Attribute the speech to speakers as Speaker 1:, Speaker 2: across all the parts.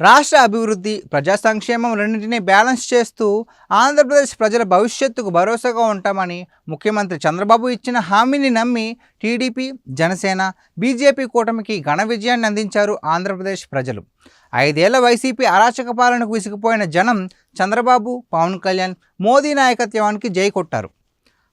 Speaker 1: రాష్ట్ర అభివృద్ధి ప్రజా సంక్షేమం రెండింటినీ బ్యాలెన్స్ చేస్తూ ఆంధ్రప్రదేశ్ ప్రజల భవిష్యత్తుకు భరోసాగా ఉంటామని ముఖ్యమంత్రి చంద్రబాబు ఇచ్చిన హామీని నమ్మి టీడీపీ జనసేన బీజేపీ కూటమికి ఘన విజయాన్ని అందించారు ఆంధ్రప్రదేశ్ ప్రజలు. ఐదేళ్ళ వైసీపీ అరాచక పాలనకు విసిగిపోయిన జనం చంద్రబాబు పవన్ కళ్యాణ్ మోదీ నాయకత్వానికి జై కొట్టారు.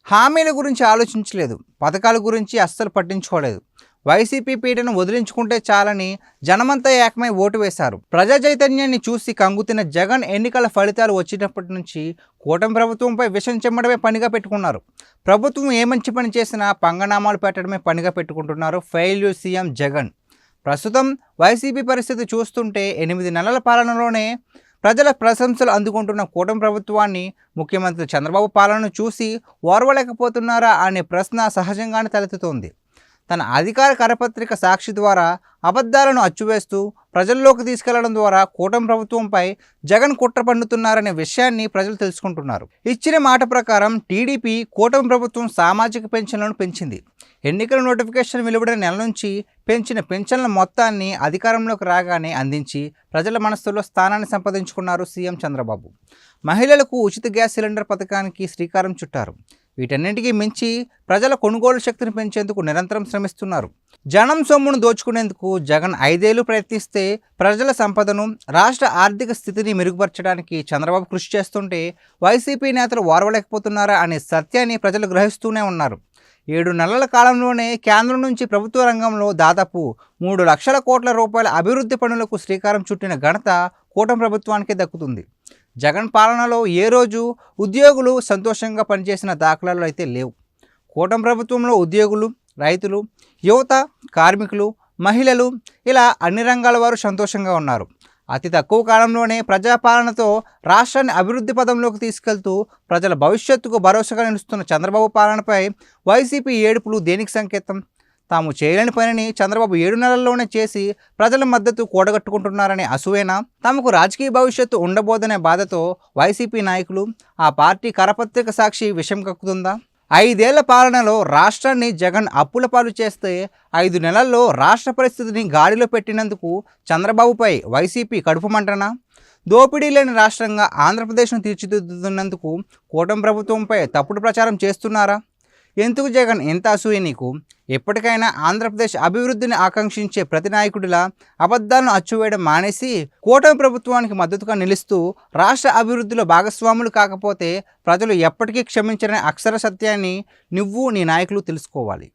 Speaker 1: హామీల గురించి ఆలోచించలేదు. పథకాల గురించి అస్సలు పట్టించుకోలేదు. వైసీపీ పీటను వదిలించుకుంటే చాలని జనమంతా ఏకమై ఓటు వేశారు. ప్రజా చైతన్యాన్ని చూసి కంగుతిన జగన్ ఎన్నికల ఫలితాలు వచ్చినప్పటి నుంచి కూటమి ప్రభుత్వంపై విషం చెమ్మడమే పనిగా పెట్టుకున్నారు. ప్రభుత్వం ఏ మంచి పని చేసినా పంగనామాలు పెట్టడమే పనిగా పెట్టుకుంటున్నారు ఫెయిల్యూర్ సీఎం జగన్. ప్రస్తుతం వైసీపీ పరిస్థితి చూస్తుంటే ఎనిమిది నెలల పాలనలోనే ప్రజల ప్రశంసలు అందుకుంటున్న కూటమి ప్రభుత్వాన్ని ముఖ్యమంత్రి చంద్రబాబు పాలనను చూసి ఓర్వలేకపోతున్నారా అనే ప్రశ్న సహజంగానే తలెత్తుతోంది. తన అధికార కరపత్రిక సాక్షి ద్వారా అబద్ధాలను అచ్చువేస్తూ ప్రజల్లోకి తీసుకెళ్ళడం ద్వారా కూటమి ప్రభుత్వంపై జగన్ కుట్ర పండుతున్నారనే విషయాన్ని ప్రజలు తెలుసుకుంటున్నారు. ఇచ్చిన మాట ప్రకారం టీడీపీ కూటమి ప్రభుత్వం సామాజిక పెన్షన్లను పెంచింది. ఎన్నికల నోటిఫికేషన్ వెలువడిన నెల నుంచి పెంచిన పెన్షన్ల మొత్తాన్ని అధికారంలోకి రాగానే అందించి ప్రజల మనస్సులో స్థానాన్ని సంపాదించుకున్నారు సీఎం చంద్రబాబు. మహిళలకు ఉచిత గ్యాస్ సిలిండర్ పథకానికి శ్రీకారం చుట్టారు. వీటన్నింటికీ మించి ప్రజల కొనుగోలు శక్తిని పెంచేందుకు నిరంతరం శ్రమిస్తున్నారు. జనం సొమ్మును దోచుకునేందుకు జగన్ ఐదేళ్ళు ప్రయత్నిస్తే ప్రజల సంపదను రాష్ట్ర ఆర్థిక స్థితిని మెరుగుపరచడానికి చంద్రబాబు కృషి చేస్తుంటే వైసీపీ నేతలు ఓర్వలేకపోతున్నారా అనే సత్యాన్ని ప్రజలు గ్రహిస్తూనే ఉన్నారు. ఏడు నెలల కాలంలోనే కేంద్రం నుంచి ప్రభుత్వ రంగంలో దాదాపు మూడు లక్షల కోట్ల రూపాయల అభివృద్ధి పనులకు శ్రీకారం చుట్టిన ఘనత కూటమి ప్రభుత్వానికి దక్కుతుంది. జగన్ పాలనలో ఏ రోజు ఉద్యోగులు సంతోషంగా పనిచేసిన దాఖలాలు అయితే లేవు. కూటమి ప్రభుత్వంలో ఉద్యోగులు రైతులు యువత కార్మికులు మహిళలు ఇలా అన్ని రంగాల వారు సంతోషంగా ఉన్నారు. అతి తక్కువ కాలంలోనే ప్రజాపాలనతో రాష్ట్రాన్ని అభివృద్ధి పదంలోకి తీసుకెళ్తూ ప్రజల భవిష్యత్తుకు భరోసాగా నిలుస్తున్న చంద్రబాబు పాలనపై వైసీపీ ఏడుపులు దేనికి సంకేతం? తాము చేయలేని పనిని చంద్రబాబు ఏడు నెలల్లోనే చేసి ప్రజల మద్దతు కూడగట్టుకుంటున్నారనే అసూయేనా తమకు రాజకీయ భవిష్యత్తు ఉండబోదనే బాధతో వైసీపీ నాయకులు ఆ పార్టీ కరపత్రిక సాక్షి విషం కక్కుతుందా? ఐదేళ్ళ పాలనలో రాష్ట్రాన్ని జగన్ అప్పుల పాలు చేస్తే ఐదు నెలల్లో రాష్ట్ర పరిస్థితిని గాడిలో పెట్టినందుకు చంద్రబాబుపై వైసీపీ కడుపు మంటనా? దోపిడీ లేని రాష్ట్రంగా ఆంధ్రప్రదేశ్ను తీర్చిదిద్దుతున్నందుకు కూటమి ప్రభుత్వంపై తప్పుడు ప్రచారం చేస్తున్నారా? ఎందుకు జగన్ ఎంత అసూయ నీకు? ఎప్పటికైనా ఆంధ్రప్రదేశ్ అభివృద్ధిని ఆకాంక్షించే ప్రతి నాయకుడిలా అబద్ధాలను అచ్చువేయడం మానేసి కూటమి ప్రభుత్వానికి మద్దతుగా నిలుస్తూ రాష్ట్ర అభివృద్ధిలో భాగస్వాములు కాకపోతే ప్రజలు ఎప్పటికీ క్షమించని అక్షర సత్యాన్ని నువ్వు నీ నాయకులు తెలుసుకోవాలి.